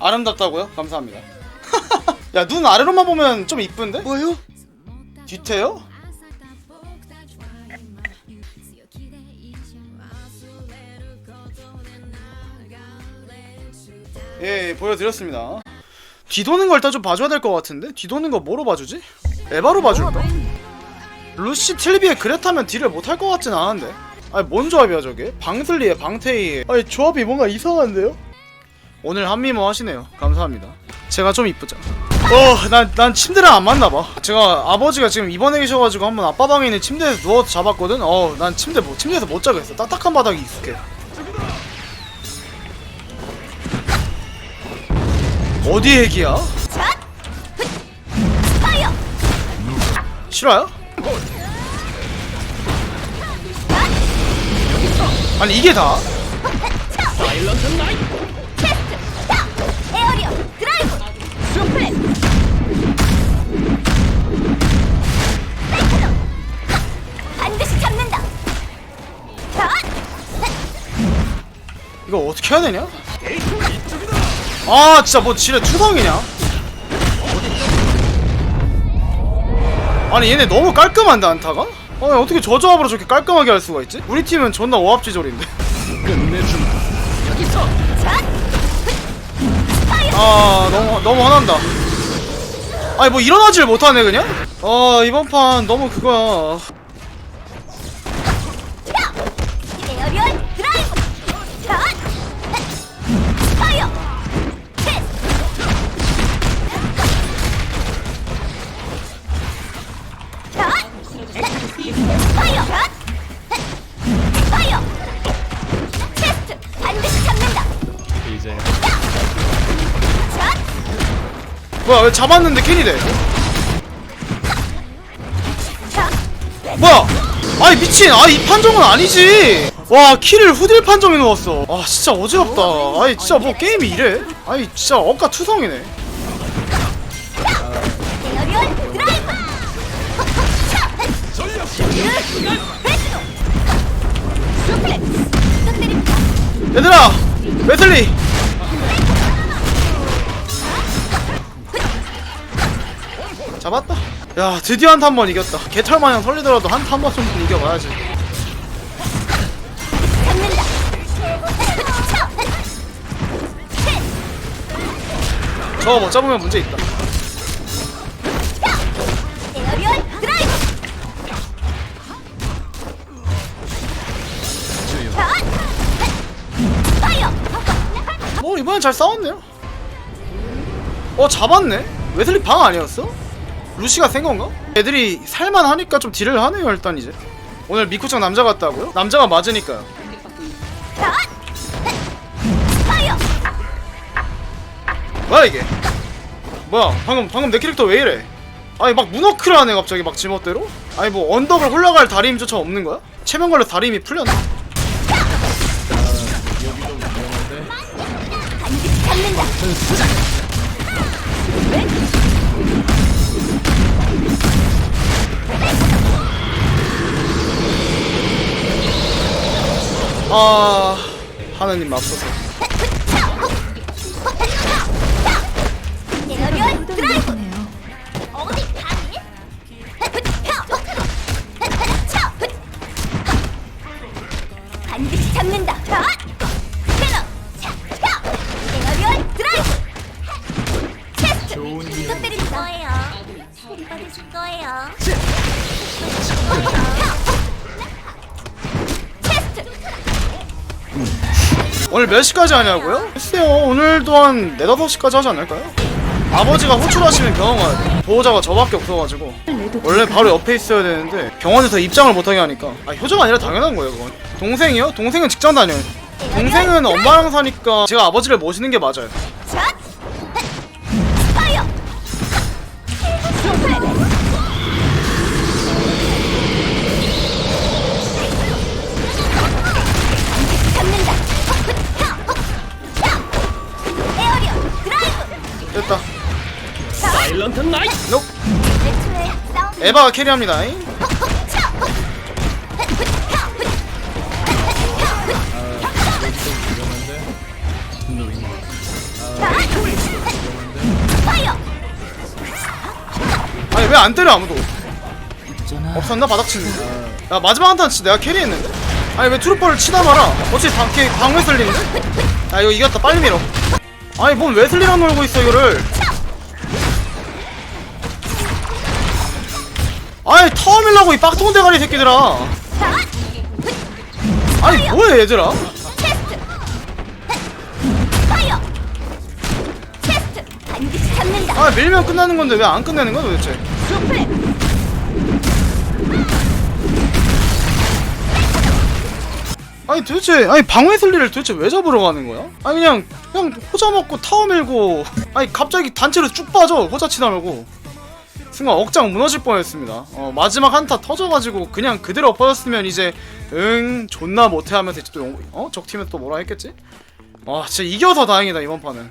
아름답다고요? 감사합니다. 야 눈 아래로만 보면 좀 이쁜데? 뭐요? 뒤태요? 예, 예, 보여드렸습니다. 뒤도는 걸 일단 좀 봐줘야 될 것 같은데? 뒤도는 거 뭐로 봐주지? 에바로 봐줄까? 루시 틸비에 그레타면 딜을 못할 것 같진 않은데 아니 뭔 조합이야 저게? 방슬리에 방테이에 아니 조합이 뭔가 이상한데요? 오늘 한미모 하시네요 감사합니다 제가 좀 이쁘죠? 어, 난, 난 침대랑 안 맞나봐. 제가 아버지가 지금 입원해 계셔가지고 한번 아빠 방에 있는 침대에서 누워서 잡았거든? 어, 난 침대, 뭐, 침대에서 못 자겠어. 딱딱한 바닥이 익숙해. 어디 얘기야? 파이어! 싫어요? 아니, 이게 다? 어떻게 해야 되냐? 아 진짜 뭐 지뢰 투성이냐? 아니 얘네 너무 깔끔한데 안타가? 아니 어떻게 저 조합으로 저렇게 깔끔하게 할 수가 있지? 우리 팀은 존나 오합지졸인데 샷! 아 너무 너무 화난다 아니 뭐 일어나질 못하네 그냥? 아 이번 판 너무 그거야 야! 뭐야 왜 잡았는데? 샷! 뭐야? 아이 미친 아이 판정은 아니지 와 킬을 후딜 판정에 넣었어 아 진짜 어지럽다 아이 진짜 뭐 게임이 이래 아이 진짜 억까 투성이네 에어리어 드라이브! 샷! 베스도! 수플렉스! 부탁드립니다. 얘들아 웨슬리 잡았다 야 드디어 한타 한 번 이겼다 개털마냥 설리더라도 한타 한 번 정도 이겨봐야지. 저거 못 잡으면 문제 있다! 뭐 이번엔 잘 싸웠네요 어 잡았네 웨슬리 방 아니었어? 루시가 센 건가? 애들이 살만하니까 좀 딜을 하네요 일단 이제 오늘 미쿠짱 남자 같다고요? 남자가 맞으니까요! 뭐야 이게 뭐야 방금 방금 내 캐릭터 왜 이래 아니 막 문어크를 하네 갑자기 막 지멋대로 아니 뭐 언덕을 올라갈 다리임조차 없는 거야? 체면 걸려 다리임이 풀렸나? 하느님 맙소사 에어리어 드라이브! 어디 가니? 반드시 잡는다. 샷! 캐논! 샷! 에어리어 드라이브! 테스트! 부탁드릴 거예요. 소리 받으실 거예요. 오늘 몇 시까지 하냐고요? 글쎄요 오늘도 한 4, 5시까지 하지 않을까요? 아버지가 호출하시면 병원 가야 돼 보호자가 저밖에 없어가지고 원래 바로 옆에 있어야 되는데 병원에서 입장을 못하게 하니까 아 효자가 아니라 당연한 거예요 그건 동생이요? 동생은 직장 다녀요 동생은 엄마랑 사니까 제가 아버지를 모시는 게 맞아요 랜턴 나이 놉 에바가 캐리합니다. 아니 왜 안 때려 아무도? 없었나 바닥치는? 야 마지막 한탄 치 내가 캐리했는데? 아니 왜 트루퍼를 치다 말아? 어차피 방, 걔 방울 쓸리는데? 야 이거 이겼다. 빨리 밀어. 아니 뭔 왜 쓸리랑 놀고 있어 이거를? 아니 타워 밀라고 이 빡통 대가리 새끼들아. 아니 뭐야 얘들아? 아 밀면 끝나는 건데 왜 안 끝내는 거야 도대체? 아니 도대체 아니 방웨슬리를 도대체 왜 잡으러 가는 거야? 아니 그냥 그냥 호자 먹고 타워 밀고. 아니 갑자기 단체로 쭉 빠져 호자 치다 말고 순간 억장 무너질 뻔했습니다 어 마지막 한타 터져가지고 그냥 그대로 엎어졌으면 이제 응 존나 못해 하면서 이제 또 용- 어? 적팀은 또 뭐라 했겠지? 와 진짜 이겨서 다행이다 이번 판은